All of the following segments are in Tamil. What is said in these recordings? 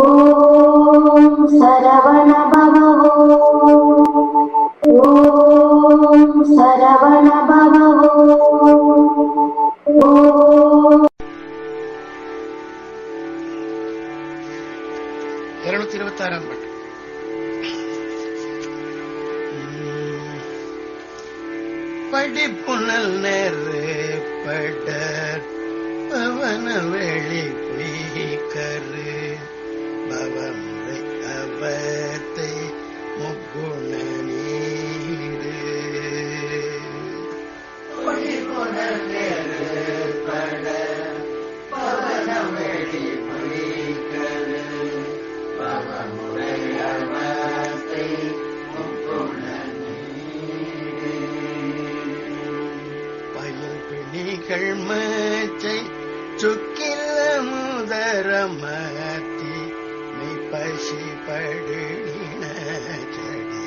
ஓம் சரவண பவ ஓம் சரவண பவ ஓம் இருநூத்தி இருபத்தி ஆறாம் பாட்டு படிப்புணல் நேரு பவன வெளி பொய்கரு பவமுறை அவத்தை முக்குண நீடு படிப்புணல் பிணிகள் மேச்சை சுக்கில முதரமத்தி நீ பசி படுகின செடி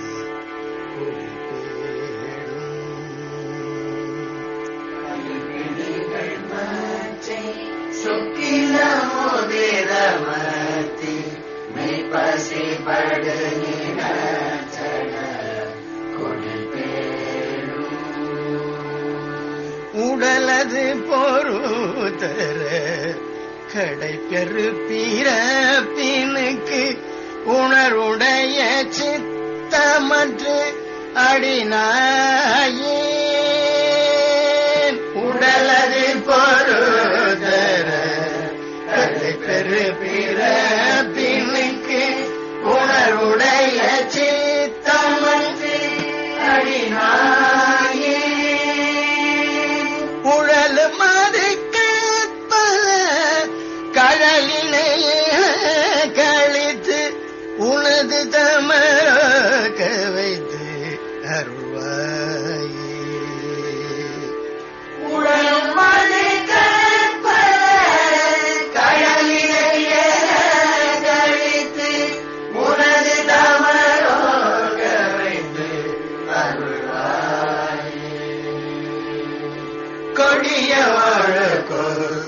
சுக்கில முதரமத்தி நீ பசி படுகின உடலது பொருதர கடை பெரு பிறப்பினுக்கு உணருடைய சித்தமற்று அடினாயே.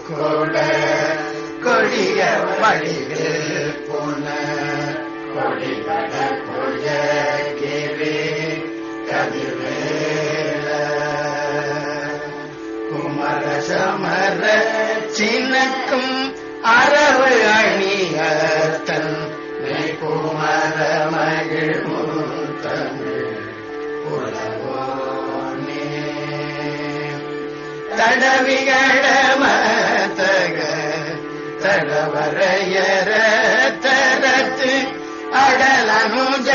கொட கொடிய வழிவு போன கொடிகட கொழகிரி கதிர்வேல. குமர சமர சின்னக்கும் அரவு அணியத்தன் குமர மகிழ் முத்தமிழ் உலகோனே தடவிகள தடவரையர தரத்து அடலனுஜ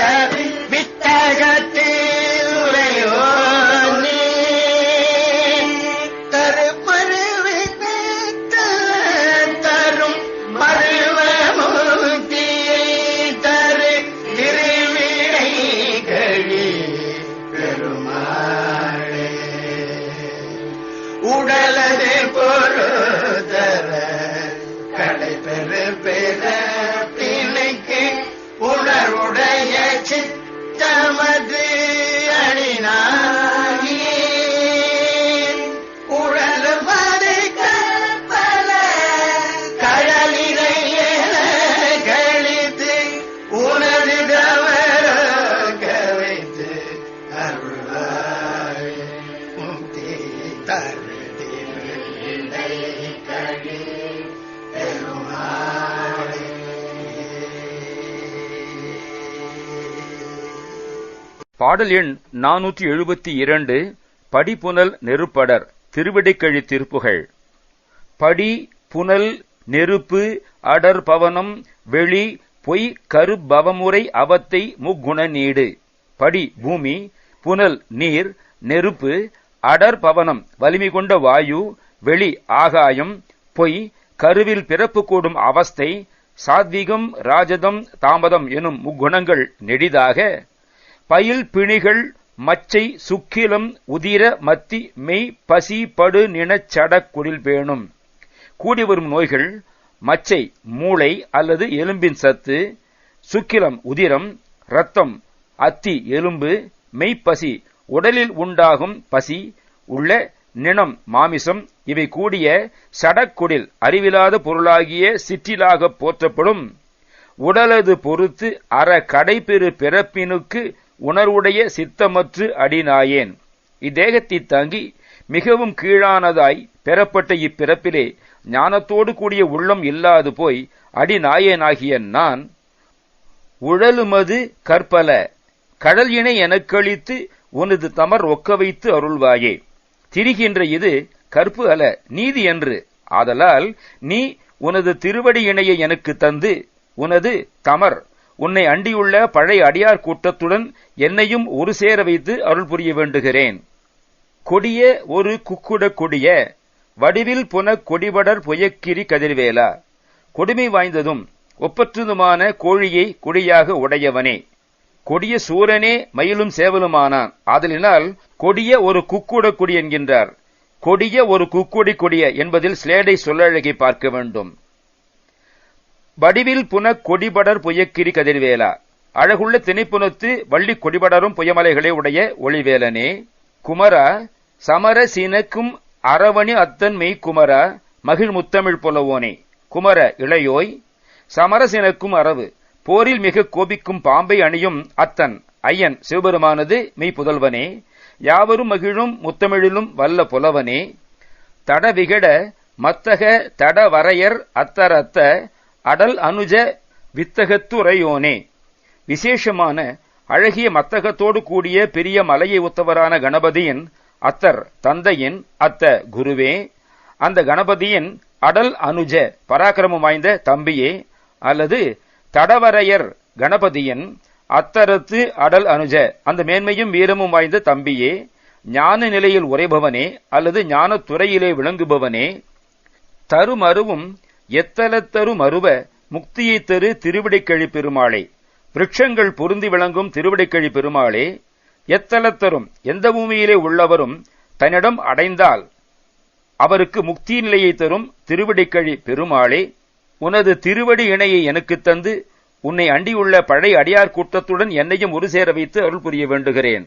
oraya çık. பாடல் எண் நானூற்றி எழுபத்தி இரண்டு படிப்புனல் நெருப்படர் திருவிடைக்கழி திருப்புகழ் படி புனல் நெருப்பு அடர் பவனம் வெளி பொய் கருபவமுறை அவத்தை முக்குண நீடு. படி பூமி புனல் நீர் நெருப்பு அடர் பவனம் வலிமை கொண்ட வாயு வெளி ஆகாயம் பொய் கருவில் பிறப்பு கூடும் அவஸ்தை சாத்வீகம் ராஜதம் தாமதம் எனும் முக்குணங்கள் நெடிதாக பயில் பிணிகள் மச்சை சுக்கிலம் உதிர மத்தி மெய் பசி படு நினச் சடக் குடில் பேணும். கூடி வரும் நோய்கள் மச்சை மூளை அல்லது எலும்பின் சத்து சுக்கிலம் உதிரம் இரத்தம் அத்தி எலும்பு மெய்ப்பசி உடலில் உண்டாகும் பசி உள்ள நிணம் மாமிசம் இவை கூடிய சடக்குடில் அறிவிலாத பொருளாகிய சிற்றிலாகப் போற்றப்படும். உடலது பொறுத்து அற கடைபெறு பிறப்பினுக்கு உணர்வுடைய சித்தமற்று அடிநாயேன் இத்தேகத்தை தங்கி மிகவும் கீழானதாய் பெறப்பட்ட இப்பிறப்பிலே ஞானத்தோடு கூடிய உள்ளம் இல்லாது போய் அடிநாயனாகிய நான் உழலுமது கற்பல கடல் இணை எனக்களித்து உனது தமர் ஒக்க வைத்து அருள்வாயே. திரிகின்ற இது கற்பு அல நீதி என்று. ஆதலால் நீ உனது திருவடி இணையை எனக்கு தந்து உனது தமர் உன்னை அண்டியுள்ள பழைய அடியார் கூட்டத்துடன் என்னையும் ஒரு சேர வைத்து அருள் புரிய வேண்டுகிறேன். கொடிய ஒரு குக்குட கொடிய வடிவில் புன கொடிபடர் புயக்கிரி கதிர்வேலா. கொடுமை வாய்ந்ததும் ஒப்பற்றதுமான கோழியை கொடியாக உடையவனே. கொடிய சூரனே மயிலும் சேவலுமானான். ஆதலினால் கொடிய ஒரு குக்குட கொடி என்கின்றார். கொடிய ஒரு குக்குடி கொடிய என்பதில் ஸ்லேடை சொல்லழகை பார்க்க வேண்டும். வடிவில் புன கொடிபடர் புயக்கிரி கதிர்வேலா. அழகுள்ள திணைப்புணத்து வள்ளி கொடிபடரும் புயமலைகளை உடைய ஒளிவேலனே. குமரா சமர சினக்கும் அரவணி அத்தன் மெய் குமரா மகிழ் முத்தமிழ் புலவோனே. குமர இளையோய். சமரசினக்கும் அரவு போரில் மிக கோபிக்கும் பாம்பை அணியும் அத்தன் ஐயன் சிவபெருமானது மெய் புதல்வனே. யாவரும் மகிழும் முத்தமிழிலும் வல்ல புலவனே. தடவிகட மத்தக தடவரையர் அத்தரத்த அடல் அனுஜ வித்தகத்துறையோனே. விசேஷமான அழகிய மத்தகத்தோடு கூடிய பெரிய மலையை ஒத்தவரான கணபதியின் அத்தர் தந்தையின் அத்த குருவே அந்த கணபதியின் அடல் அனுஜ பராக்கிரமம் வாய்ந்த தம்பியே அல்லது தடவரையர் கணபதியின் அத்தரத்து அடல் அனுஜ அந்த மேன்மையும் வீரமும் வாய்ந்த தம்பியே ஞான நிலையில் உரைபவனே அல்லது ஞானத்துறையிலே விளங்குபவனே. தருமருவும் எத்தலத்தரு மறுவ முக்தியை தரு திருவிடைக்கழி பெருமாளே. விருட்சங்கள் பொருந்தி விளங்கும் திருவிடைக்கழி பெருமாளே. எத்தலத்தரும் எந்த பூமியிலே உள்ளவரும் தன்னிடம் அடைந்தால் அவருக்கு முக்தி நிலையை தரும் திருவிடைக்கழி பெருமாளே. உனது திருவடி இணையை எனக்குத் தந்து உன்னை அண்டியுள்ள பழைய அடியார் கூட்டத்துடன் என்னையும் ஒரு சேர வைத்து அருள் புரிய வேண்டுகிறேன்.